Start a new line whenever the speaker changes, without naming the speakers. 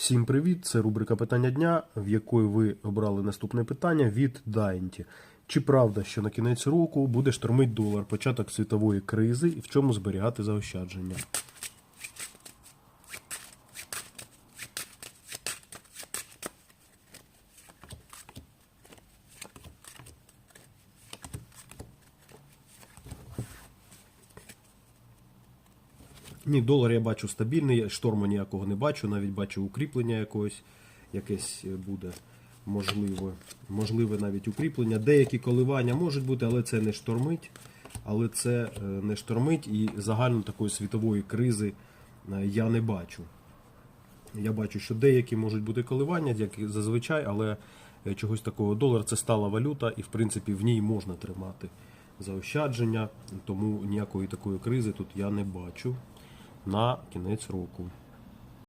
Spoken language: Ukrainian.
Всім привіт! Це рубрика Питання дня, в якої ви обрали наступне питання від Дайнті. Чи правда, що на кінець року буде штормить долар, початок світової кризи і в чому зберігати заощадження? Ні, долар я бачу стабільний, шторму ніякого не бачу, навіть бачу укріплення якогось, якесь е, буде можливе, можливе навіть укріплення. Деякі коливання можуть бути, але це не штормить. Але це е, не штормить і загально такої світової кризи е, я не бачу. Я бачу, що деякі можуть бути коливання, як зазвичай, але чогось такого долар це стала валюта, і в принципі в ній можна тримати заощадження, тому ніякої такої кризи тут я не бачу на кінець року.